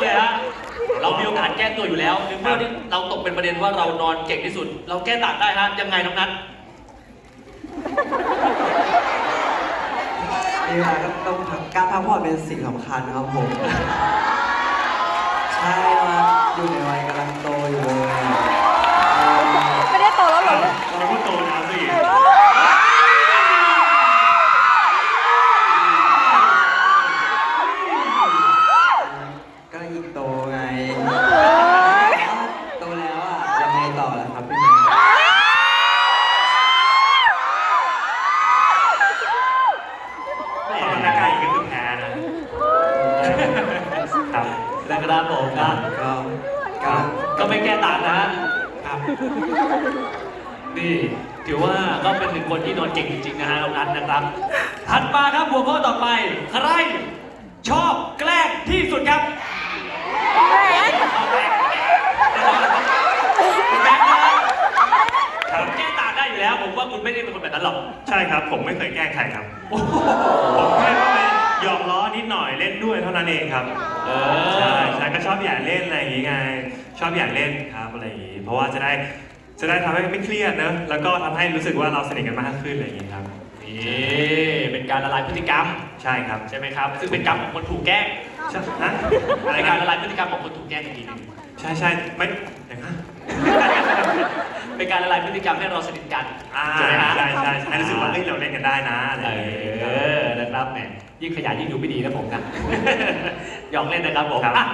เลยฮะ เรามีโอกาสแก้ตัวอยู่แล้วในเมื่อที่เราตกเป็นประเด็นว่าเรานอนเก่งที่สุด เราแก้ต่างได้ฮะ ยังไงน้องนัทมีเวลาก็ต้องพักการพักผ่อนเป็นสิ่งสำคัญครับผม ใช่ครับอยู่ ไงเฮ้ยโตแล้วอะยังไงต่อล่ะครับพี่หมีพอมันใกล้อีกก็คือแพ้นะครับนะครับผมนะก็ก็ก็ไม่แก้ต่างนะฮะครับ นี่ถือว่าก็เป็นหนึ่งคนที่นอนเก่งจริงๆนะฮะน้องนัทนะครับ ถัดมาครับหัวข้อต่อไป ใครชอบแกล้งที่สุดครับ แหม คุณแบงค์นะครับคุณแก้ต่างได้อยู่แล้ว ผมว่าคุณ ไม่ได้เป็นคนแบบนั้นหรอกใช่ครับ ผมไม่เคยแกล้งใครครับโอ้โหผมแค่เข้าไปหยอกล้อนิดหน่อยเล่นด้วยเท่านั้นเองครับเอใช่อใช่ก็ชอบอยากเล่นอะไรอย่างงี้ไงชอบอยากเล่นครับอะไรอย่างงี้เพราะว่าจะได้จะได้ทำให้ไม่เครียดเนอะแล้วก็ทำให้รู้สึกว่าเราสนิทกันมากขึ้นอะไรอย่างงี้ครับ นี่เป็นการละลายพฤติกรรมใช่ครับใช่ไหมครับ ซึ่งเป็นกรรมของคนถูกแกล้งใช่ฮะอะอะไรไรการกัละนลายพฤติกรรมของคนถูกแกล้งอีกทีหนึง ใช่ใช่ไม่อย่างนั้น เป็นการละลายพฤติกรรมให้เราสนิทกันอ่าใช่ไหมฮะ ใช่ใช่ให้รู้สึกว่าเฮ้ยเราเล่นกันได้นะอะไรอเอย่างงี้อนะครับแหมยิ่งขยันยิ่งดูไม่ดีนะผมนะ หยอกเล่นนะครับผมครับ อะ